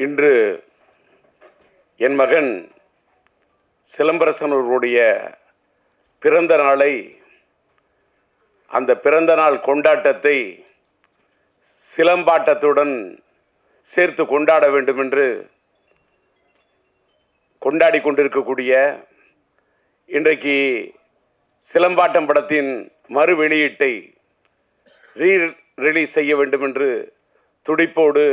இன்று என் மகன் சிலம்பரசன் அவர்களுடைய பிறந்த நாளை அந்த பிறந்த நாள் கொண்டாட்டத்தை சிலம்பாட்டத்துடன் சேர்த்து கொண்டாட வேண்டும் என்று கொண்டாடி கொண்டிருக்கக்கூடிய இன்றைக்கு சிலம்பாட்டம் படத்தின் மறு வெளியீட்டை ரீ ரிலீஸ் செய்ய வேண்டும் என்று துடிப்போடு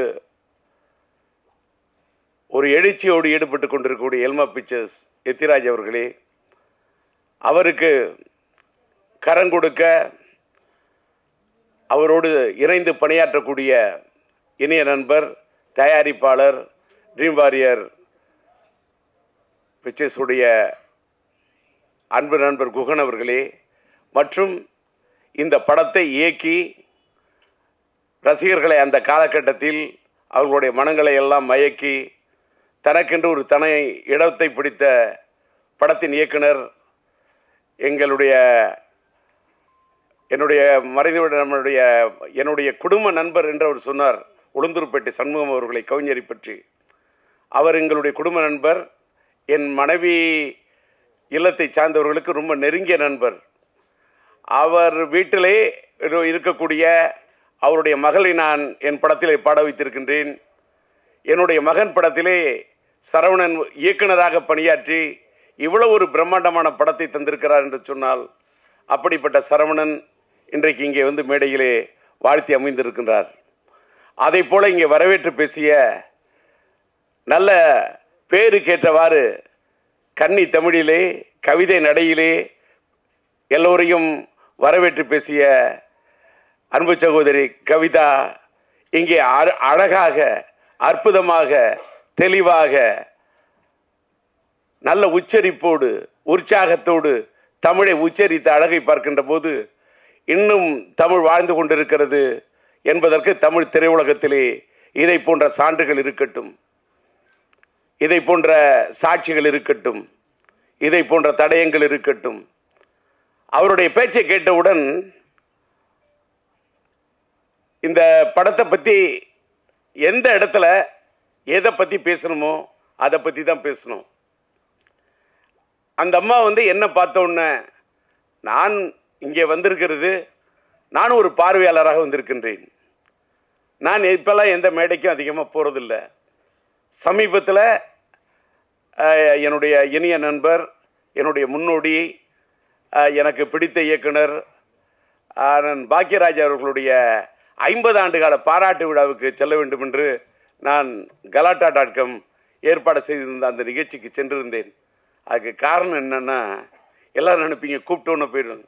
ஒரு எழுச்சியோடு ஈடுபட்டு கொண்டிருக்கக்கூடிய எல்மா பிக்சர்ஸ் எத்திராஜ் அவர்களே அவருக்கு கரம் கொடுக்க அவரோடு இணைந்து பணியாற்றக்கூடிய இணைய நண்பர் தயாரிப்பாளர் ட்ரீம் வாரியர் பிக்சர்ஸுடைய அன்பு நண்பர் குகன் அவர்களே மற்றும் இந்த படத்தை இயக்கி ரசிகர்களை அந்த காலகட்டத்தில் அவர்களுடைய மனங்களை எல்லாம் மயக்கி தனக்கென்று ஒரு தனி இடத்தை பிடித்த படத்தின் இயக்குனர் எங்களுடைய என்னுடைய மறைந்துவிட நம்மளுடைய என்னுடைய குடும்ப நண்பர் என்று அவர் சொன்னார். உளுந்தூர்பேட்டை சண்முகம் அவர்களை கவிஞரை பற்றி. அவர் எங்களுடைய குடும்ப நண்பர் என் மனைவி இல்லத்தை சார்ந்தவர்களுக்கு ரொம்ப நெருங்கிய நண்பர். அவர் வீட்டிலே இருக்கக்கூடிய அவருடைய மகளை நான் என் படத்திலே பாட வைத்திருக்கின்றேன். என்னுடைய மகன் படத்திலே சரவணன் இயக்குனராக பணியாற்றி இவ்வளோ ஒரு பிரம்மாண்டமான படத்தை தந்திருக்கிறார் என்று சொன்னால் அப்படிப்பட்ட சரவணன் இன்றைக்கு இங்கே வந்து மேடையிலே வாழ்த்தி அமைந்திருக்கின்றார். அதை போல இங்கே வரவேற்று பேசிய நல்ல பேருக்கேற்றவாறு கன்னி தமிழிலே கவிதை நடையிலே எல்லோரையும் வரவேற்று பேசிய அன்பு சகோதரி கவிதா இங்கே அழ- அழகாக அற்புதமாக தெளிவாக நல்ல உச்சரிப்போடு உற்சாகத்தோடு தமிழை உச்சரித்த அழகை பார்க்கின்ற போது இன்னும் தமிழ் வாழ்ந்து கொண்டிருக்கிறது என்பதற்கு தமிழ் திரையுலகத்திலே இதை போன்ற சான்றுகள் இருக்கட்டும் இதை போன்ற சாட்சிகள் இருக்கட்டும் இதை போன்ற தடயங்கள் இருக்கட்டும். அவருடைய பேச்சை கேட்டவுடன் இந்த படத்தை பற்றி எந்த இடத்துல எதை பற்றி பேசணுமோ அதை பற்றி தான் பேசணும். அந்த அம்மா வந்து என்ன பார்த்த உடனே நான் இங்கே வந்திருக்கிறது நானும் ஒரு பார்வையாளராக வந்திருக்கின்றேன். நான் இப்போல்லாம் எந்த மேடைக்கும் அதிகமாக போகிறதில்ல சமீபத்தில் என்னுடைய இனிய நண்பர் என்னுடைய முன்னோடி எனக்கு பிடித்த இயக்குனர் நான் பாக்யராஜ் அவர்களுடைய ஐம்பது ஆண்டு கால பாராட்டு விழாவுக்கு செல்ல வேண்டும் என்று நான் கலாட்டா டாட் காம் ஏற்பாடு செய்திருந்த அந்த நிகழ்ச்சிக்கு சென்றிருந்தேன். அதுக்கு காரணம் என்னன்னா எல்லோரும் நினைப்பீங்க கூப்பிட்டோன்னு போயிடும்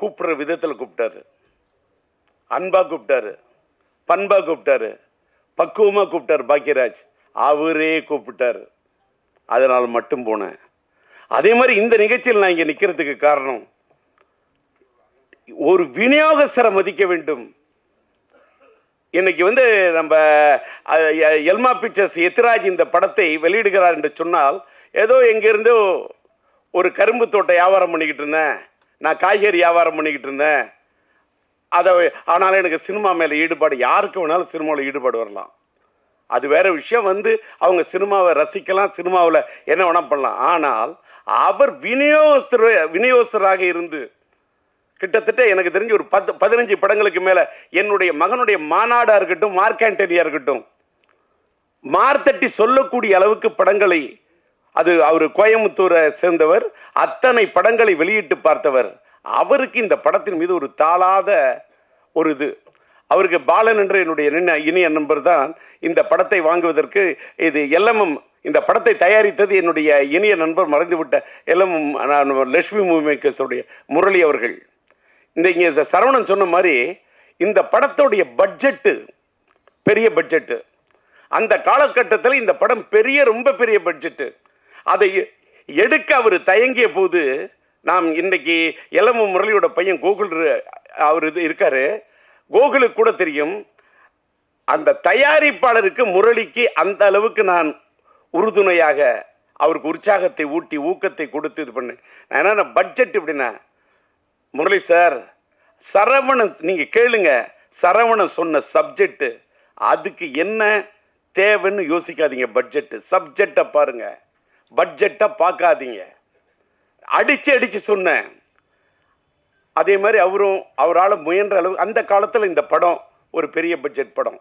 கூப்பிடுற விதத்தில் கூப்பிட்டாரு. அன்பா கூப்பிட்டாரு. பண்பாக கூப்பிட்டாரு. பக்குவமா கூப்பிட்டாரு பாக்யராஜ் அவரே கூப்பிட்டாரு. அதனால் மட்டும் போனேன். அதே மாதிரி இந்த நிகழ்ச்சியில் நான் இங்கே நிற்கிறதுக்கு காரணம் ஒரு விநியோகஸ்தரை மதிக்க வேண்டும். இன்னைக்கு வந்து நம்ம எ- எல்மா பிக்சர்ஸ் எத்திராஜ் இந்த படத்தை வெளியிடுகிறார் என்று சொன்னால் ஏதோ எங்கேருந்தோ ஒரு கரும்பு தோட்ட வியாபாரம் பண்ணிக்கிட்டு இருந்தேன். நான் காய்கறி வியாபாரம் பண்ணிக்கிட்டு இருந்தேன். அதை ஆனாலும் எனக்கு சினிமா மேலே ஈடுபாடு யாருக்கு வேணாலும் சினிமாவில் ஈடுபாடு வரலாம். அது வேறு விஷயம் வந்து அவங்க சினிமாவை ரசிக்கலாம் சினிமாவில் என்ன வேணால் பண்ணலாம். ஆனால் அவர் விநியோகஸ்தர் விநியோகஸ்தராக இருந்து கிட்டத்தட்ட எனக்கு தெரிஞ்சு ஒரு பத்து பதினஞ்சு படங்களுக்கு மேலே என்னுடைய மகனுடைய மாநாடாக இருக்கட்டும் மார்க் இருக்கட்டும் மார்த்தட்டி சொல்லக்கூடிய அளவுக்கு படங்களை அது அவர் கோயம்புத்தூரை சேர்ந்தவர் அத்தனை படங்களை வெளியிட்டு பார்த்தவர் அவருக்கு இந்த படத்தின் மீது ஒரு தாளாத ஒரு இது. அவருக்கு பாலன் என்ற என்னுடைய நின்ன- இனிய நண்பர் தான் இந்த படத்தை வாங்குவதற்கு இது எல்லமும் இந்த படத்தை தயாரித்தது என்னுடைய இனிய நண்பர் மறைந்துவிட்ட எல்லமும் நான் லட்சுமி மூவி முரளி அவர்கள். இந்த இங்கே சரவணன் சொன்ன மாதிரி இந்த படத்துடைய பட்ஜெட்டு பெரிய பட்ஜெட்டு அந்த காலகட்டத்தில் இந்த படம் பெரிய ரொம்ப பெரிய பட்ஜெட்டு அதை எடுக்க அவர் தயங்கிய போது நாம் இன்னைக்கு இளமு முரளியோட பையன் கோகுல் அவர் இது இருக்காரு. கோகுலுக்கு கூட தெரியும். அந்த தயாரிப்பாளருக்கு முரளிக்கு அந்த அளவுக்கு நான் உறுதுணையாக அவருக்கு உற்சாகத்தை ஊட்டி ஊக்கத்தை கொடுத்து இது பண்ணேன். நான் என்னென்ன பட்ஜெட் எப்படின்னா முரளி சார் சரவணன் நீங்கள் கேளுங்க. சரவணன் சொன்ன சப்ஜெக்ட்டு அதுக்கு என்ன தேவைன்னு யோசிக்காதீங்க பட்ஜெட்டு சப்ஜெக்டை பாருங்க. பட்ஜெட்டை பார்க்காதீங்க. அடித்து அடித்து சொன்னேன். அதே மாதிரி அவரும் அவரால் முயன்ற அளவு அந்த காலத்தில் இந்த படம் ஒரு பெரிய பட்ஜெட் படம்.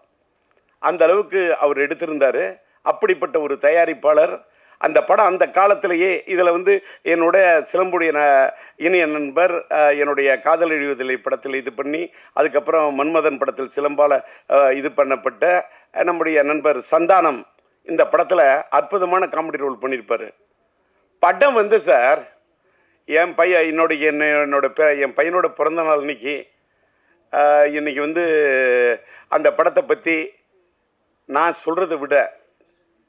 அந்த அளவுக்கு அவர் எடுத்திருந்தார். அப்படிப்பட்ட ஒரு தயாரிப்பாளர் அந்த படம் அந்த காலத்திலேயே இதில் வந்து என்னுடைய சிலம்புடைய ந- இனிய நண்பர் என்னுடைய காதல் எழுவதில்லை படத்தில் இது பண்ணி அதுக்கப்புறம் மன்மதன் படத்தில் சிலம்பால் இது பண்ணப்பட்ட நம்முடைய நண்பர் சந்தானம் இந்த படத்தில் அற்புதமான காமெடி ரோல் பண்ணியிருப்பார். படம் வந்து சார் என் பையன் என்னுடைய என்ன என்னோட பே- என் பையனோட பிறந்த நாள் இன்னைக்கு இன்றைக்கி வந்து அந்த படத்தை பற்றி நான் சொல்கிறத விட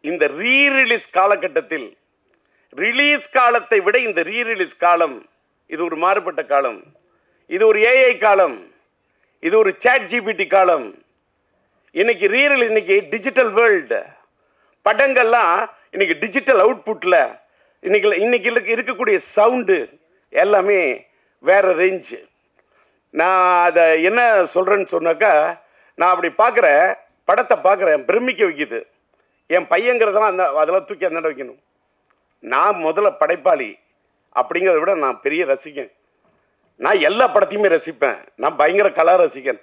இந்த ரீரிலீஸ் காலகட்டத்தில் ரிலீஸ் காலத்தை விட இந்த ரீரிலீஸ் காலம் இது ஒரு மாறுபட்ட காலம். இது ஒரு ஏஐ காலம். இது ஒரு சேட் ஜிபிடி காலம். இன்னைக்கு ரீரில் இன்னைக்கு டிஜிட்டல் வேர்ல்டு படங்கள்லாம் இன்னைக்கு டிஜிட்டல் அவுட்புட்டில் இன்னைக்கு இன்னைக்கு இருக்கக்கூடிய சவுண்டு எல்லாமே வேற ரேஞ்சு நான் அதை என்ன சொல்கிறேன்னு சொன்னாக்கா நான் அப்படி பார்க்குறேன் படத்தை பார்க்குறேன் பிரமிக்க வைக்குது. என் பையங்கிறதெல்லாம் அந்த அதெல்லாம் தூக்கி அந்த வைக்கணும். நான் முதல்ல படைப்பாளி அப்படிங்கிறத விட நான் பெரிய ரசிகன். நான் எல்லா படத்தையுமே ரசிப்பேன். நான் பயங்கர கலா ரசிகன்.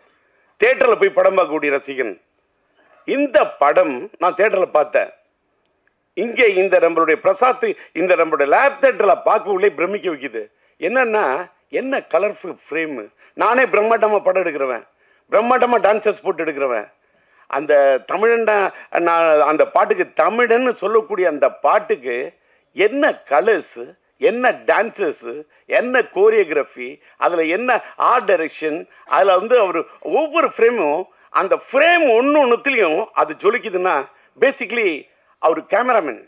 தேட்டரில் போய் படம் பார்க்கக்கூடிய ரசிகன். இந்த படம் நான் தேட்டரில் பார்த்தேன். இங்கே இந்த நம்மளுடைய பிரசாத் இந்த நம்மளுடைய லேப் தேட்டரில் பார்க்கவுள்ளே பிரமிக்க வைக்குது. என்னென்னா என்ன கலர்ஃபுல் ஃப்ரேமு நானே பிரம்மாண்டமாக படம் எடுக்கிறவன். பிரம்மாண்டமாக டான்சஸ் போட்டு எடுக்கிறவன். அந்த தமிழன் நான் அந்த பாட்டுக்கு தமிழன்னு சொல்லக்கூடிய அந்த பாட்டுக்கு என்ன கலர்ஸு என்ன டான்சஸ்ஸு என்ன கோரியோகிராஃபி அதில் என்ன ஆர்ட் டைரக்ஷன் அதில் வந்து அவர் ஒவ்வொரு ஃப்ரேமும் அந்த ஃப்ரேம் ஒன்று ஒன்றுத்துலேயும் அது ஜொலிக்குதுன்னா பேசிக்லி அவர் கேமராமேன்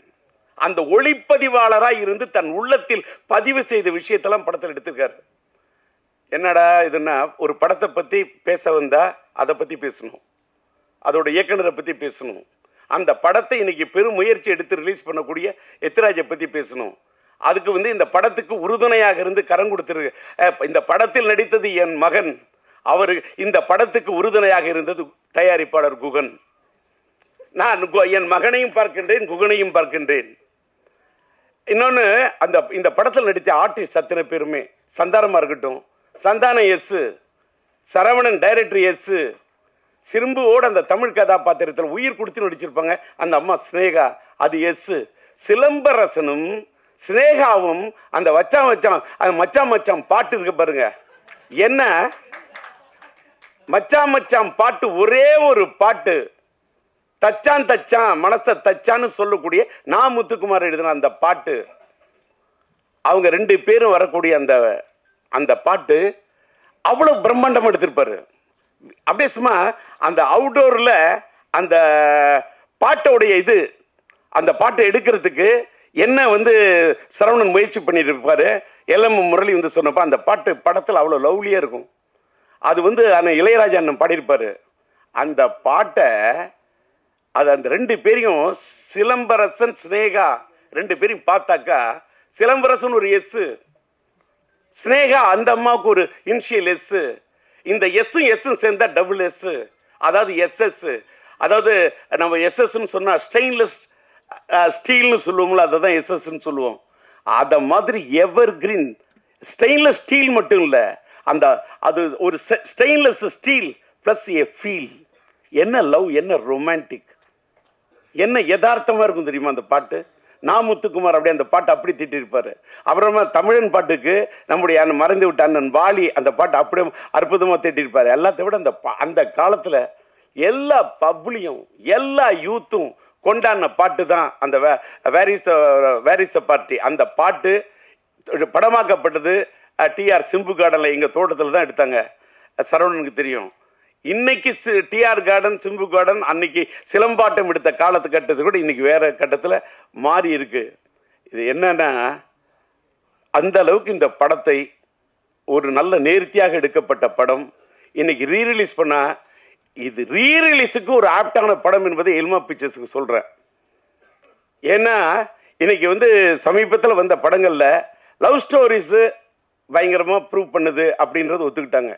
அந்த ஒளிப்பதிவாளராக இருந்து தன் உள்ளத்தில் பதிவு செய்த விஷயத்தெல்லாம் படத்தில் எடுத்திருக்காரு. என்னடா இதுன்னா ஒரு படத்தை பற்றி பேச வந்தால் அதை பற்றி பேசணும். அதோட இயக்குனரை பற்றி பேசணும். அந்த படத்தை இன்றைக்கி பெரும் முயற்சி எடுத்து ரிலீஸ் பண்ணக்கூடிய எத்திராஜை பற்றி பேசணும். அதுக்கு வந்து இந்த படத்துக்கு உறுதுணையாக இருந்து கரம் கொடுத்துரு இந்த படத்தில் நடித்தது என் மகன். அவர் இந்த படத்துக்கு உறுதுணையாக இருந்தது தயாரிப்பாளர் குகன். நான் கு- என் மகனையும் பார்க்கின்றேன் குகனையும் பார்க்கின்றேன். இன்னொன்று அந்த இந்த படத்தில் நடித்த ஆர்டிஸ்ட் அத்தனை பேருமே சந்தானமாக இருக்கட்டும். சந்தானம் எஸ் சரவணன் டைரக்டர் எஸ் சிறும்புவோடு அந்த தமிழ் கதாபாத்திரத்தில் உயிர் கொடுத்து நடிச்சிருப்பாங்க அந்த அம்மா ஸ்னேகா அது எஸ். சிலம்பரசனும் ஸ்னேகாவும் அந்த வச்சான் வச்சான் அந்த மச்சான் மச்சான் பாட்டு இருக்கு பாருங்க. என்ன? மச்சான் மச்சான் பாட்டு ஒரே ஒரு பாட்டு. தச்சான் தச்சான் மனசை தச்சான்னு சொல்லக்கூடிய நான் முத்துக்குமார் எழுதின அந்த பாட்டு. அவங்க ரெண்டு பேரும் வரக்கூடிய அந்த அந்த பாட்டு அவ்வளோ பிரம்மாண்டம் எடுத்திருப்பாரு. அப்படியே சும்மா அந்த அவுட்டோரில் அந்த பாட்டோடைய இது அந்த பாட்டை எடுக்கிறதுக்கு என்ன வந்து சரவணன் முயற்சி பண்ணிட்டு இருப்பாரு? எல்எம் முரளி வந்து சொன்னப்போ அந்த பாட்டு படத்தில் அவ்வளோ லவ்லியாக இருக்கும். அது வந்து அந்த இளையராஜா அண்ணன் பாடியிருப்பார். அந்த பாட்டை அது அந்த ரெண்டு பேரையும் சிலம்பரசன் சினேகா ரெண்டு பேரையும் பார்த்தாக்கா சிலம்பரசன் ஒரு எஸ்ஸு ஸ்னேகா அந்த அம்மாவுக்கு ஒரு இனிஷியல் எஸ்ஸு இந்த எஸ்ஸும் எஸ்ஸும் சேர்ந்தா டபுள் எஸ் அதாவது எஸ்எஸ் அதாவது நம்ம எஸ்எஸ்ன்னு சொன்னால் ஸ்டெயின்லெஸ் ஸ்டீல்னு சொல்லுவோம்ல அதை தான் எஸ்எஸ்ன்னு சொல்லுவோம். அதை மாதிரி எவர் கிரீன் ஸ்டெயின்லெஸ் ஸ்டீல் மட்டும் இல்லை அந்த அது ஒரு stainless steel plus a feel என்ன லவ் என்ன ரொமான்டிக் என்ன யதார்த்தமாக இருக்கும் தெரியுமா அந்த பாட்டு? நாமுத்துக்குமார் முத்துக்குமார் அப்படியே அந்த பாட்டு அப்படி திட்டிருப்பாரு. அப்புறமா தமிழன் பாட்டுக்கு நம்முடைய அண்ணன் மறைந்து விட்ட அண்ணன் வாலி அந்த பாட்டு அப்படியே அற்புதமாக திட்டிருப்பாரு. எல்லாத்தை விட அந்த அந்த காலத்தில் எல்லா பப்ளியும் எல்லா யூத்தும் கொண்டாடின பாட்டு தான் அந்த வேரிஸ் வேரிஸ் பார்ட்டி. அந்த பாட்டு படமாக்கப்பட்டது டிஆர் சிம்பு கார்டனில் எங்கள் தோட்டத்தில் தான் எடுத்தாங்க. சரவணனுக்கு தெரியும். இன்னைக்கு டிஆர் கார்டன் சிம்பு கார்டன் அன்னைக்கு சிலம்பாட்டம் எடுத்த காலத்து கட்டத்தை கூட இன்னைக்கு வேற கட்டத்தில் மாறி இருக்கு. இது என்னன்னா அந்த அளவுக்கு இந்த படத்தை ஒரு நல்ல நேர்த்தியாக எடுக்கப்பட்ட படம். இன்னைக்கு ரீரிலீஸ் பண்ணால் இது ரீரிலீஸுக்கு ஒரு ஆப்டான படம் என்பதை எல்மா பிக்சர்ஸுக்கு சொல்கிறேன் ஏன்னா இன்னைக்கு வந்து சமீபத்தில் வந்த படங்களில் லவ் ஸ்டோரிஸு பயங்கரமாக ப்ரூவ் பண்ணுது அப்படின்றத ஒத்துக்கிட்டாங்க.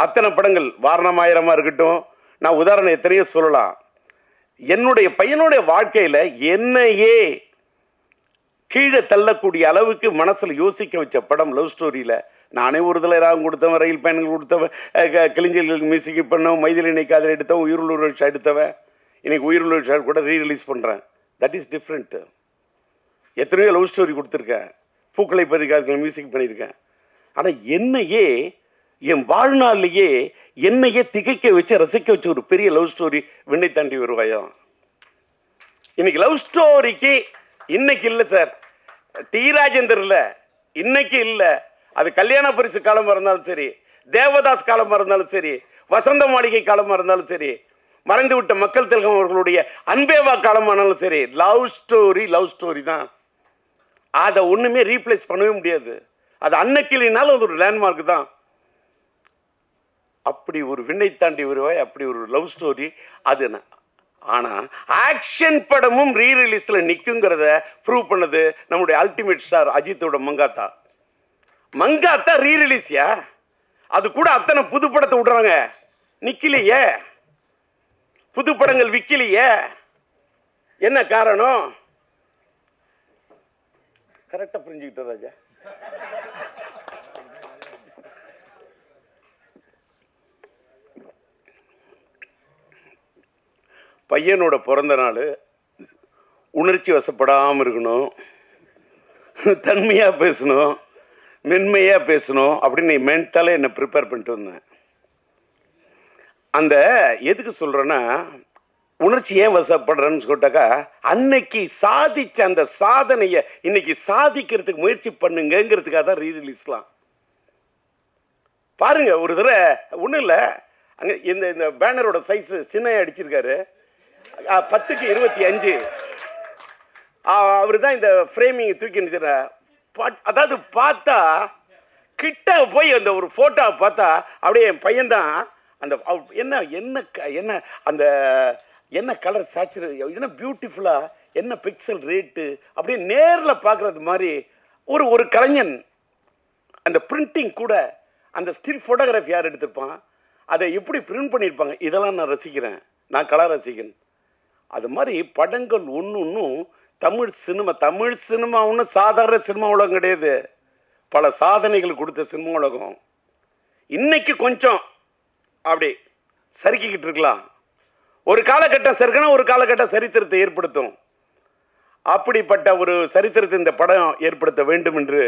அத்தனை படங்கள் வாரணமாயிரமாக இருக்கட்டும். நான் உதாரணம் எத்தனையோ சொல்லலாம். என்னுடைய பையனுடைய வாழ்க்கையில் என்னையே கீழே தள்ளக்கூடிய அளவுக்கு மனசில் யோசிக்க வச்ச படம் லவ் ஸ்டோரியில் நானே ஒரு தலை ராகம் கொடுத்தவன் ரயில் பயணங்கள் கொடுத்தவன் க- கிளிஞ்சல்களுக்கு மியூசிக் பண்ணவன் மைதிலி காதல் எடுத்தவன் உயிருள்ள விஷயம் எடுத்தவன். இன்றைக்கி உயிருள்ள விஷயம் கூட ரீ ரிலீஸ் பண்ணுறேன் தட் இஸ் டிஃப்ரெண்ட் எத்தனையோ லவ் ஸ்டோரி கொடுத்துருக்கேன். பூக்களை பறிக்காதல் மியூசிக் பண்ணியிருக்கேன். ஆனால் என்னையே என் வாழ்நாளிலேயே என்னையே திகைக்க வச்சு ரசிக்க வச்ச ஒரு பெரிய லவ் ஸ்டோரி விண்ணை தாண்டி வருவாயோ? இன்னைக்கு லவ் ஸ்டோரிக்கு இன்னைக்கு இல்லை சார் டி ராஜேந்தர் இல்லை இன்னைக்கு இல்லை. அது கல்யாண பரிசு காலமாக இருந்தாலும் சரி தேவதாஸ் காலமாக இருந்தாலும் சரி வசந்த மாளிகை காலமாக இருந்தாலும் சரி மறைந்து விட்ட மக்கள் திலகம் அவர்களுடைய அன்பேவா காலமானாலும் சரி லவ் ஸ்டோரி லவ் ஸ்டோரி தான். அதை ஒன்றுமே ரீப்ளேஸ் பண்ணவே முடியாது. அது அன்னைக்கு இல்லைனாலும் அது ஒரு லேண்ட்மார்க் தான். அப்படி ஒரு விண்ணை தாண்டி வருவாய் அப்படி ஒரு லவ் ஸ்டோரி அது ஆனால் ஆக்ஷன் படமும் ரீ நிற்குங்கிறத ப்ரூவ் பண்ணது நம்முடைய அல்டிமேட் ஸ்டார் அஜித்தோட மங்காத்தா. மங்காத்தா ரீ ரிலீஸியா அது கூட அத்தனை புது படத்தை விடுறாங்க. நிற்கலையே புது படங்கள் விக்கலையே. என்ன காரணம்? கரெக்டாக புரிஞ்சுக்கிட்ட ராஜா? பையனோட பிறந்த நாள் உணர்ச்சி வசப்படாமல் இருக்கணும். தன்மையாக பேசணும். மென்மையாக பேசணும் அப்படின்னு மென்டலாக என்னை ப்ரிப்பேர் பண்ணிட்டு வந்தேன் அந்த எதுக்கு சொல்கிறேன்னா உணர்ச்சி ஏன் வசப்படுறேன்னு சொல்லிட்டாக்கா அன்னைக்கு சாதிச்ச அந்த சாதனையை இன்னைக்கு சாதிக்கிறதுக்கு முயற்சி பண்ணுங்கிறதுக்காக தான் ரீ பாருங்கள் பாருங்க ஒரு தடவை ஒன்றும் இல்லை. அங்கே இந்த இந்த பேனரோட சைஸு சின்ன அடிச்சிருக்காரு. பத்துக்கு இருபத்தி அஞ்சு. அவர் தான் இந்த ஃப்ரேமிங் தூக்கி நிற்கிற அதாவது பார்த்தா கிட்ட போய் அந்த ஒரு ஃபோட்டோவை பார்த்தா அப்படியே என் பையன்தான் அந்த என்ன என்ன க- என்ன அந்த என்ன கலர் சாச்சுரு என்ன பியூட்டிஃபுல்லாக என்ன பிக்சல் ரேட்டு அப்படியே நேரில் பார்க்குறது மாதிரி ஒரு ஒரு கலைஞன். அந்த பிரிண்டிங் கூட அந்த ஸ்டில் ஃபோட்டோகிராஃபி யார் எடுத்திருப்பான்? அதை எப்படி பிரிண்ட் பண்ணியிருப்பாங்க? இதெல்லாம் நான் ரசிக்கிறேன். நான் கலா ரசிகன். அது மாதிரி படங்கள் ஒன்று ஒன்றும் தமிழ் சினிமா தமிழ் சினிமா ஒன்றும் சாதாரண சினிமா உலகம் கிடையாது. பல சாதனைகள் கொடுத்த சினிமா உலகம். இன்னைக்கு கொஞ்சம் அப்படி சறுக்கிக்கிட்டு இருக்கலாம். ஒரு காலகட்டம் சறுக்குனா ஒரு காலகட்டம் சரித்திரத்தை ஏற்படுத்தும். அப்படிப்பட்ட ஒரு சரித்திரத்தை இந்த படம் ஏற்படுத்த வேண்டும் என்று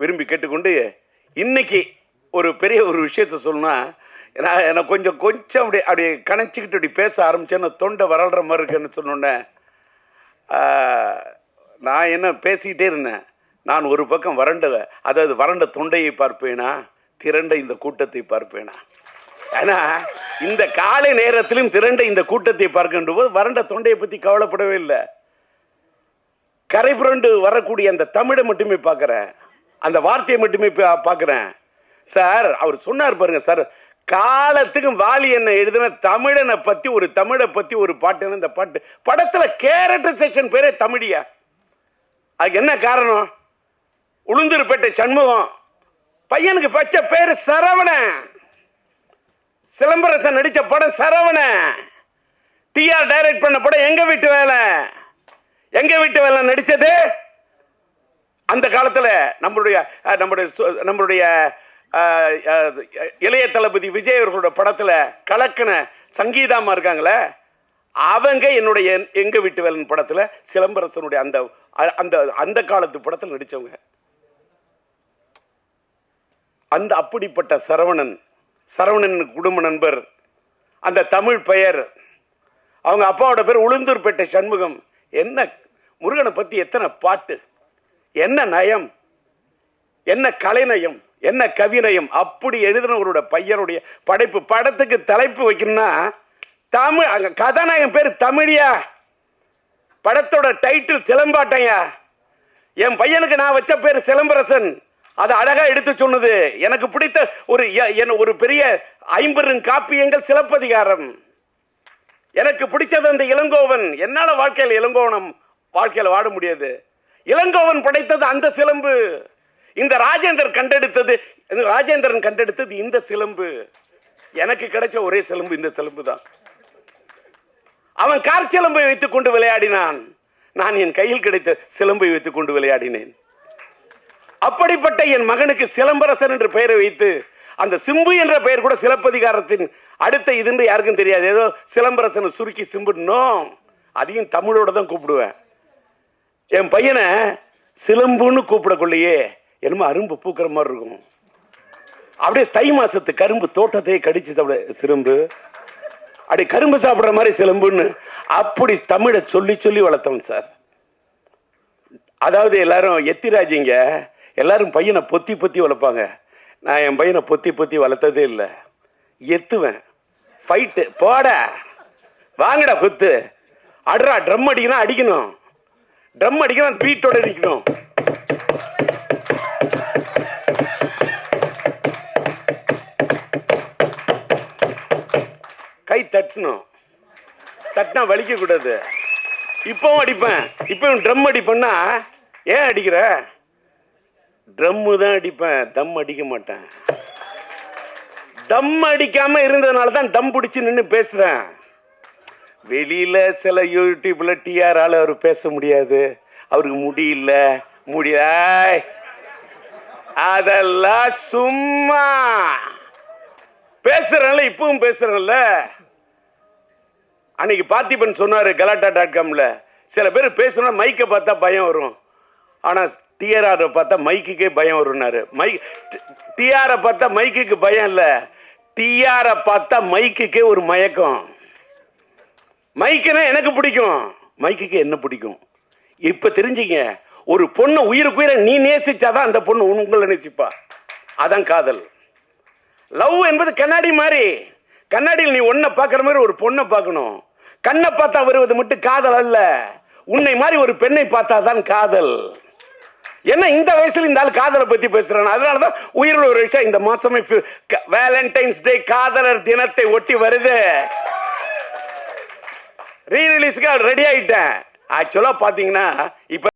விரும்பி கேட்டுக்கொண்டு இன்னைக்கு ஒரு பெரிய ஒரு விஷயத்த சொல்லணும்னா நான் எனக்கு கொஞ்சம் கொஞ்சம் அப்படி அப்படி கணச்சிக்கிட்டு அப்படி பேச ஆரம்பித்தேன்னு தொண்டை வரல்ற மாதிரி இருக்குன்னு சொன்னோன்னே நான் என்ன பேசிக்கிட்டே இருந்தேன். நான் ஒரு பக்கம் வறண்ட அதாவது வறண்ட தொண்டையை பார்ப்பேனா திரண்ட இந்த கூட்டத்தை பார்ப்பேனா? ஏன்னா இந்த காலை நேரத்திலும் திரண்ட இந்த கூட்டத்தை பார்க்கின்ற போது வறண்ட தொண்டையை பற்றி கவலைப்படவே இல்லை. கரை புரண்டு வரக்கூடிய அந்த தமிழை மட்டுமே பார்க்குறேன். அந்த வார்த்தையை மட்டுமே பா- பார்க்குறேன். சார் அவர் சொன்னார் பாருங்க சார் காலத்துக்கும் வாலி என்ன எழுதின தமிழனை பத்தி ஒரு தமிழை பத்தி ஒரு பாட்டுன்னு இந்த பாட்டு? படத்துல கேரக்டர் செக்ஷன் பேரே தமிழியா? அதுக்கு என்ன காரணம்? உளுந்தூர்பேட்டை சண்முகம். பையனுக்கு பச்ச பேரு சரவணன். சிலம்பரசன் நடிச்ச படம் சரவணன். டிஆர் டைரக்ட் பண்ண படம் எங்க வீட்டு வேலை? எங்க வீட்டு வேலை நடிச்சது? அந்த காலத்துல நம்மளுடைய நம்மளுடைய நம்மளுடைய இளைய தளபதி விஜய் அவர்களோட படத்துல கலக்கின சங்கீதாமா இருக்காங்களே அவங்க என்னுடைய என்- எங்க வீட்டு வேலன் படத்துல சிலம்பரசனுடைய அந்த அ- அந்த அந்த காலத்து படத்தில் நடிச்சவங்க. அந்த அப்படிப்பட்ட சரவணன் சரவணன் குடும்ப நண்பர் அந்த தமிழ் பெயர் அவங்க அப்பாவோட பேர் உளுந்தூர்பேட்டை சண்முகம். என்ன முருகனை பற்றி எத்தனை பாட்டு என்ன நயம் என்ன கலைநயம் என்ன கவிநயம்? அப்படி எழுதினவரோட பையனுடைய படைப்பு படத்துக்கு தலைப்பு வைக்கணும்னா தமிழ் அங்கே கதாநாயகன் பேர் தமிழியா? படத்தோட டைட்டில் சிலம்பாட்டையா? என் பையனுக்கு நான் வச்ச பேர் சிலம்பரசன். அது அழகா எடுத்து சொன்னது. எனக்கு பிடித்த ஒரு எ- என் ஒரு பெரிய ஐம்பெரும் காப்பியங்கள் சிலப்பதிகாரம். எனக்கு பிடிச்சது அந்த இளங்கோவன். என்னால் வாழ்க்கையில் இளங்கோவனம் வாழ்க்கையில் வாட முடியாது. இளங்கோவன் படைத்தது அந்த சிலம்பு. இந்த ராஜேந்தர் கண்டெடுத்தது ராஜேந்திரன் கண்டெடுத்தது இந்த சிலம்பு. எனக்கு கிடைச்ச ஒரே சிலம்பு இந்த சிலம்பு தான். அவன் கார் சிலம்பை வைத்துக் கொண்டு விளையாடினான். நான் என் கையில் கிடைத்த சிலம்பை வைத்துக் கொண்டு விளையாடினேன். அப்படிப்பட்ட என் மகனுக்கு சிலம்பரசன் என்று பெயரை வைத்து அந்த சிம்பு என்ற பெயர் கூட சிலப்பதிகாரத்தின் அடுத்த இதுன்னு யாருக்கும் தெரியாது. ஏதோ சிலம்பரசனை சுருக்கி சிம்புனோ அதையும் தமிழோட தான் கூப்பிடுவேன். என் பையனை சிலம்புன்னு கூப்பிடக்குள்ளேயே என்னமோ அரும்பு பூக்கிற மாதிரி இருக்கும். அப்படியே தை மாசத்து கரும்பு தோட்டத்தையே கடிச்சு சாப்பிட சிலம்பு அப்படி கரும்பு சாப்பிட்ற மாதிரி சிலம்புன்னு அப்படி தமிழை சொல்லி சொல்லி வளர்த்தவன் சார். அதாவது எல்லாரும் எத்திராஜிங்க எல்லாரும் பையனை பொத்தி பொத்தி வளர்ப்பாங்க. நான் என் பையனை பொத்தி பொத்தி வளர்த்ததே இல்லை. எத்துவேன். ஃபைட்டு போட. வாங்கடா குத்து. அடுறா ட்ரம் அடிக்கணும் அடிக்கணும். ட்ரம் அடிக்கணும் பீட்டோட அடிக்கணும். கை தட்டணும். தட்டினா வலிக்கக்கூடாது இப்பவும் அடிப்பேன். இப்பவும் ட்ரம் அடிப்பேன்னா ஏன் அடிக்கிற? ட்ரம்மு தான் அடிப்பேன். தம் அடிக்க மாட்டேன். தம் அடிக்காமல் இருந்ததுனால தான் தம் பிடிச்சி நின்று பேசுகிறேன் வெளியில் சில யூடியூப்பில் டிஆரால் அவர் பேச முடியாது. அவருக்கு முடியல முடியாய் அதெல்லாம் சும்மா. பேசுறேன்ல இப்பவும் பேசுறேன்ல. அன்னைக்கு பார்த்திபன் சொன்னார் கலாட்டா டாட் காம்ல சில பேர் பேசணும்னா மைக்கை பார்த்தா பயம் வரும். ஆனால் டிஆர்ஆரை பார்த்தா மைக்குக்கே பயம் வரும்னாரு. மைக் டிஆரை பார்த்தா மைக்குக்கு பயம் இல்லை. டிஆரை பார்த்தா மைக்குக்கே ஒரு மயக்கம். மைக்குனா எனக்கு பிடிக்கும். மைக்குக்கு என்ன பிடிக்கும்? இப்போ தெரிஞ்சுங்க. ஒரு பொண்ணை உயிருக்குயிரை நீ நேசிச்சாதான் அந்த பொண்ணு உங்களை நேசிப்பா. அதான் காதல். லவ் என்பது கண்ணாடி மாதிரி. கண்ணாடியில் நீ ஒன்றை பார்க்குற மாதிரி ஒரு பொண்ணை பார்க்கணும். கண்ணை பார்த்தா வருவது மட்டும் காதல் அல்ல. உன்னை மாதிரி ஒரு பெண்ணை பார்த்தா தான் காதல். என்ன இந்த வயசுல இந்த ஆள் காதலை பத்தி பேசுறான்? அதனால தான் உயிரில் ஒரு விஷயம் இந்த மாசமே வேலண்டைன்ஸ் டே காதலர் தினத்தை ஒட்டி வருது. ரீரிலீஸ்க்கு ரெடி ஆயிட்டேன். ஆக்சுவலா பாத்தீங்கன்னா இப்ப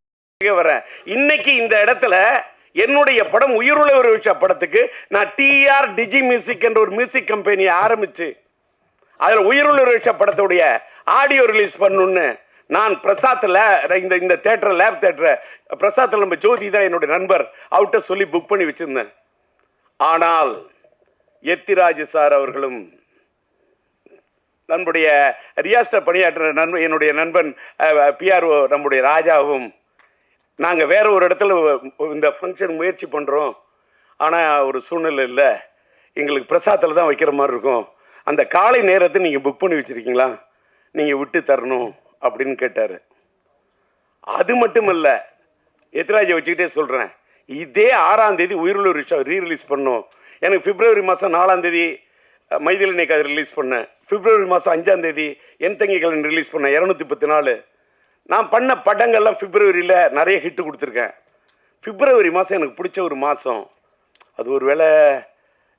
வரேன் இன்னைக்கு இந்த இடத்துல என்னுடைய படம் உயிருள்ள ஒரு விஷயம் படத்துக்கு நான் டிஆர் டிஜி மியூசிக் என்ற ஒரு மியூசிக் கம்பெனியை ஆரம்பிச்சு அதில் உயிருள்ள ஒரு படத்துடைய ஆடியோ ரிலீஸ் பண்ணுன்னு நான் பிரசாத்தில் இந்த இந்த தேட்டர் லேப் தேட்டரை பிரசாத்தில் நம்ம ஜோதி தான் என்னுடைய நண்பர். அவர்கிட்ட சொல்லி புக் பண்ணி வச்சுருந்தேன். ஆனால் எத்திராஜ் சார் அவர்களும் நம்முடைய ரியாஸ்டர் பணியாற்ற நண்பன் என்னுடைய நண்பன் பிஆர்ஓ நம்முடைய ராஜாவும் நாங்கள் வேற ஒரு இடத்துல இந்த ஃபங்க்ஷன் முயற்சி பண்ணுறோம் ஆனால் ஒரு சூழ்நிலை இல்லை. எங்களுக்கு பிரசாத்தில் தான் வைக்கிற மாதிரி இருக்கும். அந்த காலை நேரத்தை நீங்கள் புக் பண்ணி வச்சுருக்கீங்களா? நீங்கள் விட்டு தரணும் அப்படின்னு கேட்டார். அது மட்டும் இல்லை எத்ராஜை வச்சுக்கிட்டே சொல்கிறேன் இதே ஆறாம் தேதி உயிருள்ள ரிஷா ரீரிலீஸ் பண்ணோம். எனக்கு பிப்ரவரி மாதம் நாலாம் தேதி அஹ், கதை ரிலீஸ் பண்ணேன். பிப்ரவரி மாதம் அஞ்சாம் தேதி என் தங்கிகள் ரிலீஸ் பண்ணேன். இரநூத்தி பத்து நாள் நான் பண்ண படங்கள்லாம் பிப்ரவரியில் நிறைய ஹிட்டு கொடுத்துருக்கேன். பிப்ரவரி மாதம் எனக்கு பிடிச்ச ஒரு மாதம் அது ஒரு வேளை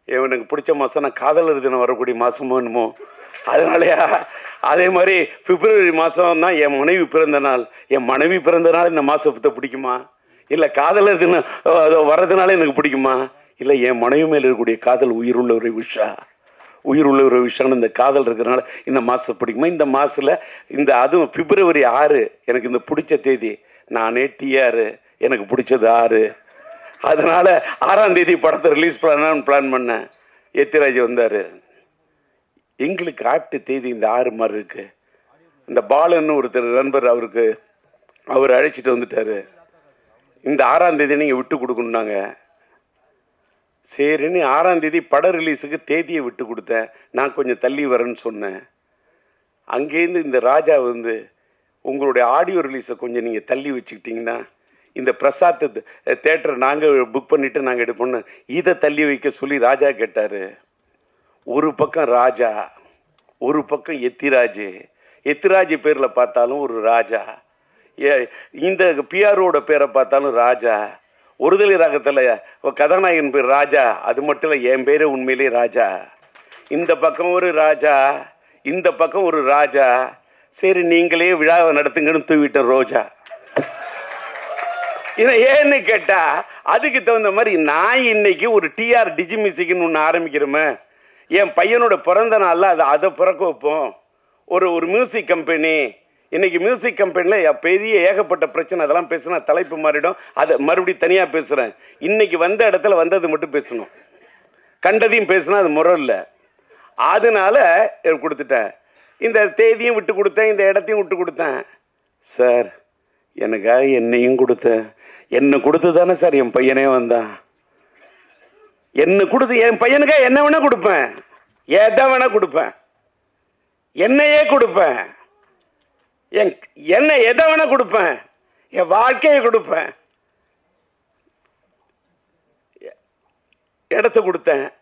எனக்கு பிடிச்ச மாதம் நான் காதலர் தினம் வரக்கூடிய மாதமோ என்னமோ. அதனாலயா அதே மாதிரி பிப்ரவரி மாதம் தான் என் மனைவி பிறந்த நாள் என் மனைவி பிறந்த நாள் இந்த மாதத்தை பிடிக்குமா? இல்லை காதலர் தினம் அது வர்றதுனால எனக்கு பிடிக்குமா? இல்லை என் மனைவி மேலே இருக்கக்கூடிய காதல் உயிருள்ள ஒரு விஷா? உயிர் உள்ள ஒரு விஷயம் இந்த காதல் இருக்கிறனால இந்த மாதம் பிடிக்குமா? இந்த மாதத்தில் இந்த அதுவும் பிப்ரவரி ஆறு எனக்கு இந்த பிடிச்ச தேதி நானே டிஆர் எனக்கு பிடிச்சது ஆறு. அதனால் ஆறாம் தேதி படத்தை ரிலீஸ் பண்ணலாம்னு பிளான் பண்ணேன் எத்திராஜ் வந்தார். எங்களுக்கு ஆட்டு தேதி இந்த ஆறு மாதிரி இருக்குது இந்த பாலன்னு ஒருத்தர் நண்பர் அவருக்கு அவர் அழைச்சிட்டு வந்துட்டார். இந்த ஆறாம் தேதி நீங்கள் விட்டு கொடுக்கணுன்னாங்க சரின்னு ஆறாம் தேதி பட ரிலீஸுக்கு தேதியை விட்டு கொடுத்தேன். நான் கொஞ்சம் தள்ளி வரேன்னு சொன்னேன். அங்கேருந்து இந்த ராஜா வந்து உங்களுடைய ஆடியோ ரிலீஸை கொஞ்சம் நீங்கள் தள்ளி வச்சுக்கிட்டிங்கன்னா இந்த பிரசாத் தேட்டர் நாங்கள் புக் பண்ணிவிட்டு நாங்கள் எடுப்போம்னு இதை தள்ளி வைக்க சொல்லி ராஜா கேட்டார். ஒரு பக்கம் ராஜா ஒரு பக்கம் எத்திராஜ். எத்திராஜ் பேரில் பார்த்தாலும் ஒரு ராஜா. ஏ இந்த பிஆரோட பேரை பார்த்தாலும் ராஜா. ஒருதலை ராகத்தில் கதாநாயகன் பேர் ராஜா. அது மட்டும் இல்லை என் பேரே உண்மையிலே ராஜா. இந்த பக்கம் ஒரு ராஜா இந்த பக்கம் ஒரு ராஜா. சரி நீங்களே விழாவை நடத்துங்கன்னு தூவிட்ட ரோஜா. இதை ஏன்னு கேட்டா அதுக்கு தகுந்த மாதிரி நான் இன்னைக்கு ஒரு டிஆர் டிஜி மியூசிக்னு ஒன்று ஆரம்பிக்கிறோமே. என் பையனோட பிறந்த நாளில் அதை அதை பிறக்க வைப்போம். ஒரு ஒரு மியூசிக் கம்பெனி இன்னைக்கு மியூசிக் கம்பெனியில் பெரிய ஏகப்பட்ட பிரச்சனை. அதெல்லாம் பேசினா தலைப்பு மாறிடும். அதை மறுபடியும் தனியாக பேசுகிறேன் இன்னைக்கு வந்த இடத்துல வந்தது மட்டும் பேசணும். கண்டதையும் பேசினா அது முறை இல்லை. அதனால கொடுத்துட்டேன். இந்த தேதியும் விட்டு கொடுத்தேன். இந்த இடத்தையும் விட்டு கொடுத்தேன். சார் எனக்காக என்னையும் கொடுத்தேன். என்ன கொடுத்து தானே சார் என் பையனே வந்தான் என்ன கொடுத்து என் பையனுக்காக என்ன வேணா கொடுப்பேன். எதை வேணா கொடுப்பேன். என்னையே கொடுப்பேன். என் என்ன எதை வேணா கொடுப்பேன். என் வாழ்க்கையை கொடுப்பேன். இடத்த கொடுத்தேன்.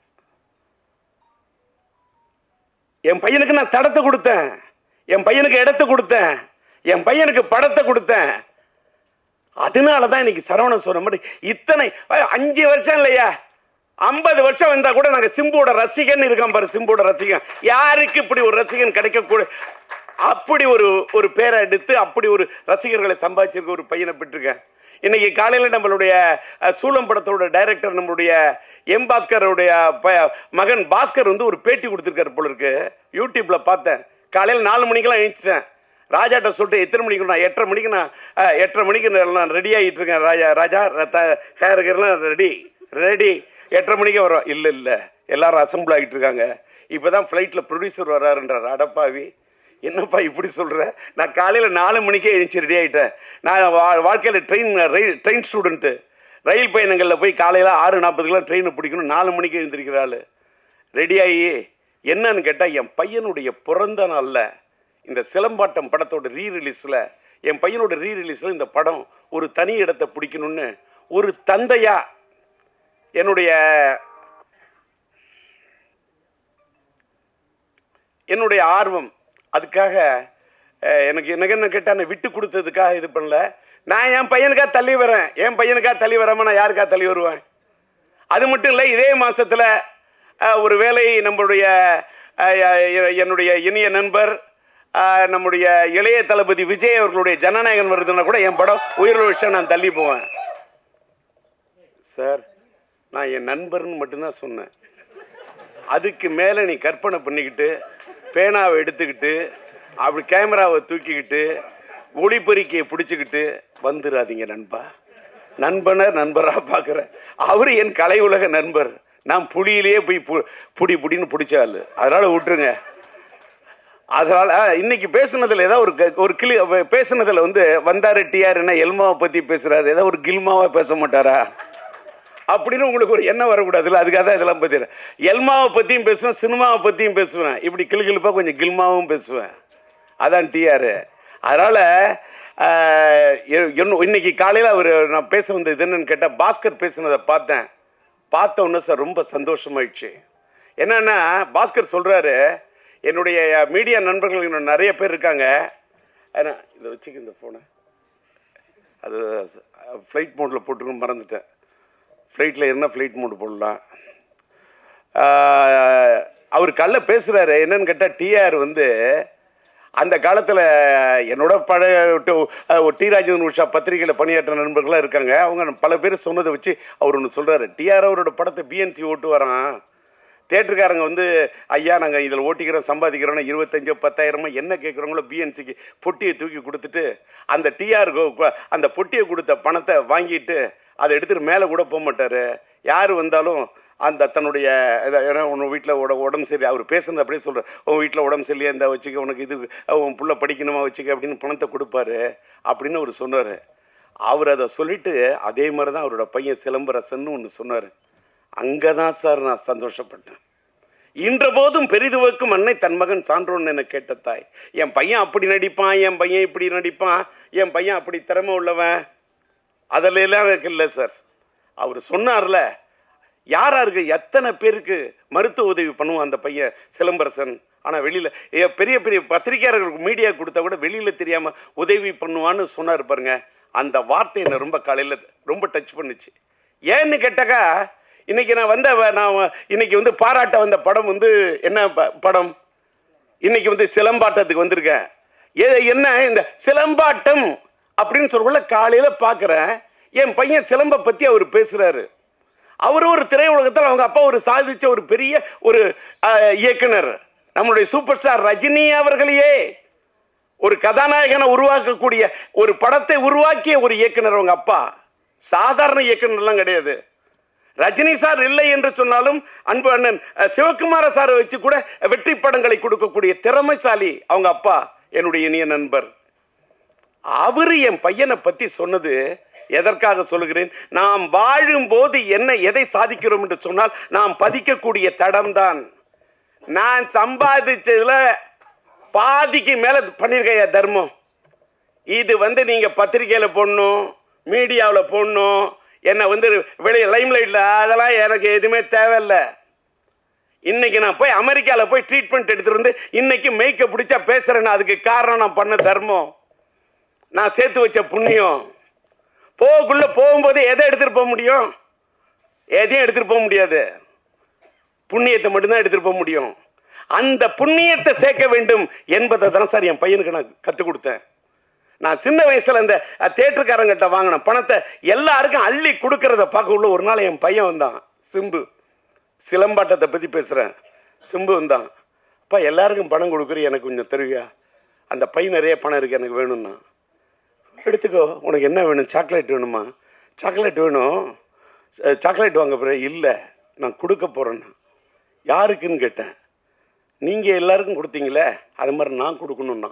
என் பையனுக்கு நான் தடத்தை கொடுத்தேன். என் பையனுக்கு இடத்த கொடுத்தேன். என் பையனுக்கு படத்தை கொடுத்தேன். அதனால தான் இன்னைக்கு சரவணன் சொன்ன மாதிரி இத்தனை அஞ்சு வருஷம் இல்லையா? ஐம்பது வருஷம் வந்தால் கூட நாங்கள் சிம்புவோட ரசிகன் இருக்கோம் பாரு சிம்புவோட ரசிகன். யாருக்கு இப்படி ஒரு ரசிகன் கிடைக்கக்கூட அப்படி ஒரு ஒரு பேரை எடுத்து அப்படி ஒரு ரசிகர்களை சம்பாதிச்சிருக்க ஒரு பையனை பெற்றிருக்கேன். இன்னைக்கு காலையில் நம்மளுடைய சூளம் படத்தோட டைரக்டர் நம்மளுடைய எம் பாஸ்கருடைய ப- மகன் பாஸ்கர் வந்து ஒரு பேட்டி கொடுத்துருக்காரு போல இருக்கு. யூடியூப்பில் பார்த்தேன். காலையில் நாலு மணிக்கெல்லாம் எழுந்துச்சேன் ராஜாட்ட சொல்லிட்டு எத்தனை மணிக்கு நான் எட்டரை மணிக்கு நான் எட்டரை மணிக்கு நான் ரெடி ஆகிட்டு இருக்கேன். ராஜா ராஜா ஹேர் கேர்லாம் ரெடி ரெடி எட்டரை மணிக்கு வரோம். இல்லை இல்லை. எல்லாரும் அசம்பிள் ஆகிட்டு இருக்காங்க. இப்போ தான் ஃப்ளைட்டில் ப்ரொடியூசர் வராருன்றார். அடப்பாவி. என்னப்பா இப்படி சொல்கிற நான் காலையில் நாலு மணிக்கே எழுந்துச்சு ரெடி ஆகிட்டேன். நான் வா வாழ்க்கையில் ட்ரெயின் ரயில் ட்ரெயின் ஸ்டூடெண்ட்டு ரயில் பயணங்களில் போய் காலையில் ஆறு நாற்பதுக்கெலாம் ட்ரெயினை பிடிக்கணும். நாலு மணிக்கு எழுந்திருக்கிறாள் ரெடியாகி என்னன்னு கேட்டால் என் பையனுடைய பிறந்த நாளில் இந்த சிலம்பாட்டம் படத்தோட ரீ ரிலீஸில் என் பையனோட ரீ ரிலீஸில் இந்த படம் ஒரு தனி இடத்தை பிடிக்கணும்னு ஒரு தந்தையா என்னுடைய என்னுடைய ஆர்வம். அதுக்காக எனக்கு எனக்கு என்ன கேட்டால் விட்டு கொடுத்ததுக்காக இது பண்ணல. நான் என் பையனுக்காக தள்ளி வரேன். என் பையனுக்காக தள்ளி வராமல் நான் யாருக்காக தள்ளி வருவேன்? அது மட்டும் இல்லை இதே மாதத்தில் ஒரு வேளை நம்மளுடைய என்னுடைய இனிய நண்பர் நம்முடைய இளைய தளபதி விஜய் அவர்களுடைய ஜனநாயகன் வருதுன்னா கூட என் படம் உயிரோட விஷயம் நான் தள்ளி போவேன். சார் நான் என் நண்பர்னு மட்டும்தான் சொன்னேன். அதுக்கு மேலே நீ கற்பனை பண்ணிக்கிட்டு பேனாவை எடுத்துக்கிட்டு அப்படி கேமராவை தூக்கிக்கிட்டு ஒளிப்பெருக்கியை பிடிச்சிக்கிட்டு வந்துடாதீங்க நண்பா. நண்பனை நண்பராக பார்க்குறேன். அவர் என் கலை உலக நண்பர். நான் புளியிலேயே போய் பு- புடி புடின்னு பிடிச்சாள் அதனால் விட்டுருங்க. அதனால் இன்னைக்கு பேசுனதில் ஏதாவது ஒரு க- ஒரு கிளி பேசுனதில் வந்து வந்தாரு டிஆர் என்ன எல்மாவை பற்றி பேசுகிறாரு ஏதாவது ஒரு கில்மாவாக பேச மாட்டாரா? அப்படின்னு உங்களுக்கு ஒரு எண்ணம் வரக்கூடாதுல்ல? அதுக்காக தான் இதெல்லாம் பற்றி எல்மாவை பற்றியும் பேசுவேன் சினிமாவை பற்றியும் பேசுவேன். இப்படி கிளுகிழுப்பாக கொஞ்சம் கில்மாவும் பேசுவேன். அதான் டிஆர் அதனால் இன்னைக்கு காலையில் அவர் நான் பேச வந்தது என்னன்னு கேட்டால் பாஸ்கர் பேசுனதை பார்த்தேன். பார்த்த உடனே சார் ரொம்ப சந்தோஷமாயிடுச்சு. என்னன்னா பாஸ்கர் சொல்கிறாரு என்னுடைய மீடியா நண்பர்கள் இன்னும் நிறைய பேர் இருக்காங்க. ஆனால் இதை வச்சுக்க இந்த ஃபோனை அது ஃப்ளைட் மோட்டில் போட்டுக்கணும் மறந்துட்டேன். ஃப்ளைட்டில் என்ன ஃப்ளைட் மோடு போடலாம்? அவர் கல்ல பேசுகிறாரு என்னன்னு கேட்டால் டிஆர் வந்து அந்த காலத்தில் என்னோட பழைய டி ராஜேந்திரன் உஷா பத்திரிகையில் பணியாற்ற நண்பர்களாக இருக்காங்க. அவங்க பல பேர் சொன்னதை வச்சு அவர் ஒன்று சொல்கிறாரு டிஆர் அவரோட படத்தை பிஎன்சி ஓட்டு வரான் தேட்டருக்காரங்க வந்து ஐயா நாங்கள் இதில் ஓட்டிக்கிறோம் சம்பாதிக்கிறோம்னா இருபத்தஞ்சோ பத்தாயிரமோ என்ன கேட்குறவங்களோ பிஎன்சிக்கு பொட்டியை தூக்கி கொடுத்துட்டு அந்த டிஆர் அந்த பொட்டியை கொடுத்த பணத்தை வாங்கிட்டு அதை எடுத்துகிட்டு மேலே கூட போக மாட்டார். யார் வந்தாலும் அந்த தன்னுடைய ஏன்னா உன் வீட்டில் உட உடம்பு சரி அவர் பேசுனது அப்படியே சொல்கிறார் உன் வீட்டில் உடம்பு சரியில்லையா இந்த வச்சுக்க உனக்கு இது உன் பிள்ளை படிக்கணுமா வச்சுக்க அப்படின்னு பணத்தை கொடுப்பாரு அப்படின்னு அவர் சொன்னார். அவர் அதை சொல்லிவிட்டு அதே மாதிரி தான் அவரோட பையன் சிலம்பரசன்னு ஒன்று சொன்னார். அங்கே தான் சார் நான் சந்தோஷப்பட்டேன். இன்ற போதும் பெரிதுவக்கும் அன்னை தன் மகன் சான்றோன் என கேட்ட தாய். என் பையன் அப்படி நடிப்பான் என் பையன் இப்படி நடிப்பான் என் பையன் அப்படி திறமை உள்ளவன். அதில் எல்லாம் எனக்கு இல்லை சார். அவர் சொன்னார்ல யார் யாருக்கு எத்தனை பேருக்கு மருத்துவ உதவி பண்ணுவான் அந்த பையன் சிலம்பரசன்? ஆனால் வெளியில் பெரிய பெரிய பத்திரிகையாளர்களுக்கு மீடியா கொடுத்தா கூட வெளியில் தெரியாமல் உதவி பண்ணுவான்னு சொன்னார் பாருங்க. அந்த வார்த்தை என்னை ரொம்ப காலையில் ரொம்ப டச் பண்ணுச்சு. ஏன்னு கேட்டாக்கா இன்னைக்கு நான் வந்த வ- நான் இன்னைக்கு வந்து பாராட்ட வந்த படம் வந்து என்ன ப- படம்? இன்னைக்கு வந்து சிலம்பாட்டத்துக்கு வந்திருக்கேன். ஏ என்ன இந்த சிலம்பாட்டம் அப்படின்னு சொல்லக்குள்ள காலையில் பார்க்குறேன் என் பையன் சிலம்பை பற்றி அவர் பேசுகிறாரு அவர் ஒரு திரையுலகத்தில் அவங்க அப்பா ஒரு சாதித்த ஒரு பெரிய ஒரு இயக்குனர். நம்மளுடைய சூப்பர் ஸ்டார் ரஜினி அவர்களையே ஒரு கதாநாயகனை உருவாக்கக்கூடிய ஒரு படத்தை உருவாக்கிய ஒரு இயக்குனர் அவங்க அப்பா. சாதாரண இயக்குனர்லாம் கிடையாது. ரஜினி சார் இல்லை என்று சொன்னாலும் அன்பு அண்ணன் சிவகுமார சாரை வச்சு கூட வெற்றி படங்களை கொடுக்கக்கூடிய திறமைசாலி அவங்க அப்பா என்னுடைய இனிய நண்பர். அவர் என் பையனை பத்தி சொன்னது எதற்காக சொல்லுகிறேன்? நாம் வாழும்போது என்ன எதை சாதிக்கிறோம் என்று சொன்னால் நாம் பதிக்கக்கூடிய தடம்தான். நான் சம்பாதிச்சதுல பாதிக்கு மேல பண்ணிருக்கையா தர்மம்? இது வந்து நீங்க பத்திரிகையில் போடணும் மீடியாவில் போடணும் என்னை வந்து வெளியே லைம்லைட்டில் அதெல்லாம் எனக்கு எதுவுமே தேவையில்லை. இன்றைக்கி நான் போய் அமெரிக்காவில் போய் ட்ரீட்மெண்ட் எடுத்துகிட்டு வந்து இன்றைக்கி மேய்க்க பிடிச்சா பேசுகிறேன்னு அதுக்கு காரணம் நான் பண்ண தர்மம். நான் சேர்த்து வச்ச புண்ணியம். போகக்குள்ளே போகும்போது எதை எடுத்துகிட்டு போக முடியும்? எதையும் எடுத்துகிட்டு போக முடியாது. புண்ணியத்தை மட்டும்தான் எடுத்துகிட்டு போக முடியும். அந்த புண்ணியத்தை சேர்க்க வேண்டும் என்பதை தான் சார் என் பையனுக்கு நான் கற்றுக் கொடுத்தேன். நான் சின்ன வயசில் இந்த தேட்டருக்காரங்கிட்ட வாங்கின பணத்தை எல்லாருக்கும் அள்ளி கொடுக்கறத பார்க்க உள்ள ஒரு நாள் என் பையன் வந்தான். சிம்பு சிலம்பாட்டத்தை பற்றி பேசுகிறேன் சிம்பு வந்தான். அப்பா எல்லாருக்கும் பணம் கொடுக்குற எனக்கு கொஞ்சம் தருவியா? அந்த பை நிறைய பணம் இருக்குது எனக்கு வேணும்னா. எடுத்துக்கோ உனக்கு என்ன வேணும்? சாக்லேட் வேணுமா? சாக்லேட் வேணும். சாக்லேட் வாங்க பிறகு இல்லை நான் கொடுக்க போகிறேன்னா யாருக்குன்னு கேட்டேன். நீங்கள் எல்லாருக்கும் கொடுத்தீங்களே அது மாதிரி நான் கொடுக்கணும்னா.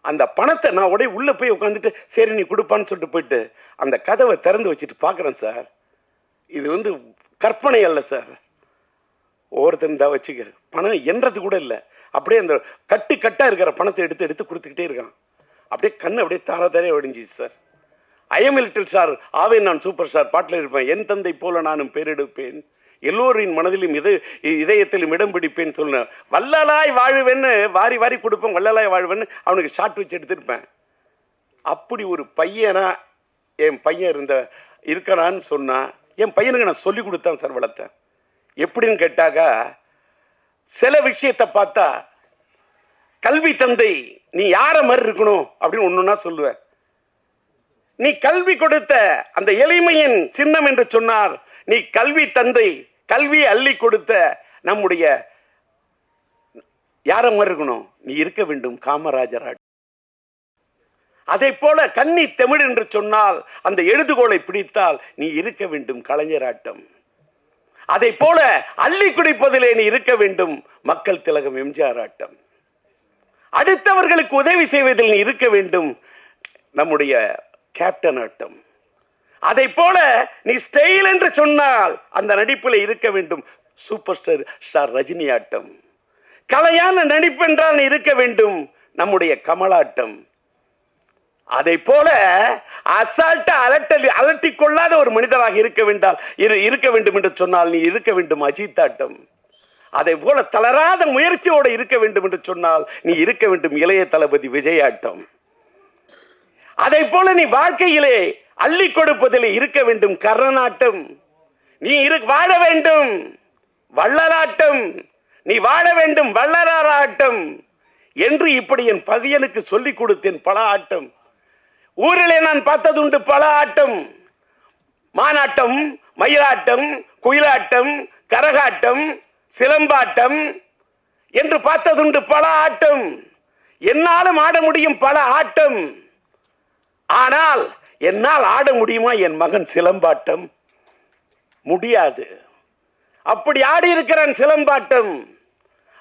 அந்த பணத்தை நான் உடைய உள்ளே போய் உட்காந்துட்டு சரி நீ கொடுப்பான்னு சொல்லிட்டு போயிட்டு அந்த கதவை திறந்து வச்சுட்டு பார்க்குறேன் சார். இது வந்து கற்பனை அல்ல சார். ஒவ்வொருத்தன் தான் வச்சுக்க. பணம் என்றது கூட இல்லை. அப்படியே அந்த கட்டு கட்டாக இருக்கிற பணத்தை எடுத்து எடுத்து கொடுத்துக்கிட்டே இருக்கான். அப்படியே கண் அப்படியே தார தாரே ஒடிஞ்சிச்சு சார். ஐஎம் லிட்டில் ஸ்டார் ஆவே நான் சூப்பர் ஸ்டார் பாட்டில் இருப்பேன். என் தந்தை போல நானும் பேரெடுப்பேன். எல்லோரின் மனதிலும் இது இதயத்திலும் இடம் பிடிப்பேன் சொன்னேன் வள்ளலாய் வாழுவேன்னு வாரி வாரி கொடுப்பேன் வள்ளலாய் வாழ்வேன்னு அவனுக்கு ஷார்ட் வச்சு எடுத்திருப்பேன். அப்படி ஒரு பையனா என் பையன் இருந்த இருக்கிறான்னு சொன்னால் என் பையனுக்கு நான் சொல்லி கொடுத்தேன் சார் வளர்த்தேன் எப்படின்னு கேட்டாக்கா சில விஷயத்தை பார்த்தா கல்வி தந்தை நீ யார மாதிரி இருக்கணும்? அப்படின்னு ஒண்ணுன்னா சொல்லுவேன். நீ கல்வி கொடுத்த அந்த எளிமையின் சின்னம் என்று சொன்னார் நீ கல்வி தந்தை கல்வி அள்ளி கொடுத்த நம்முடைய யார மாதிரி இருக்கணும்? நீ இருக்க வேண்டும் காமராஜர் அதை போல கன்னி தமிழ் என்று சொன்னால் அந்த எழுதுகோலை பிடித்தால் நீ இருக்க வேண்டும் கலைஞராட்டம் அதை போல அள்ளி குடிப்பதிலே நீ இருக்க வேண்டும் மக்கள் திலகம் எம்ஜிஆர் ஆட்டம். அடுத்தவர்களுக்கு உதவி செய்வதில் நீ இருக்க வேண்டும் நம்முடைய கேப்டன் ஆட்டம். அதை போல நீ ஸ்டைல் என்று சொன்னால் அந்த நடிப்பில் இருக்க வேண்டும். சூப்பர் ஸ்டார் ஸ்டார் ரஜினி ஆட்டம். கலையான நடிப்பு என்றால் நீ இருக்க வேண்டும். நம்முடைய கமலாட்டம். அதை போல அசால்ட்டா அலட்டல் அலட்டி கொள்ளாத ஒரு மனிதராக இருக்க வேண்டால் இரு இருக்க வேண்டும் என்று சொன்னால் நீ இருக்க வேண்டும் அஜித்தாட்டம் அதை போல தளராத முயற்சியோடு இருக்க வேண்டும் என்று சொன்னால் நீ இருக்க வேண்டும் இளைய தளபதி விஜயாட்டம் அதை போல நீ வாழ்க்கையிலே அள்ளி கொடுப்பதில் இருக்க வேண்டும் கர்ணனாட்டம் நீ இரு வாழ வேண்டும். வள்ளலாட்டம். நீ வாழ வேண்டும் வள்ளலாராட்டம். என்று இப்படி என் பகையனுக்கு சொல்லிக் கொடுத்தேன் பல ஆட்டம். ஊரிலே நான் பார்த்ததுண்டு பல ஆட்டம். மானாட்டம் மயிலாட்டம் குயிலாட்டம் கரகாட்டம் சிலம்பாட்டம் என்று பார்த்ததுண்டு பல ஆட்டம். என்னாலும் ஆட முடியும் பல ஆட்டம். ஆனால் என்னால் ஆட முடியுமா என் மகன் சிலம்பாட்டம்? முடியாது. அப்படி ஆடி இருக்கிறான் சிலம்பாட்டம்.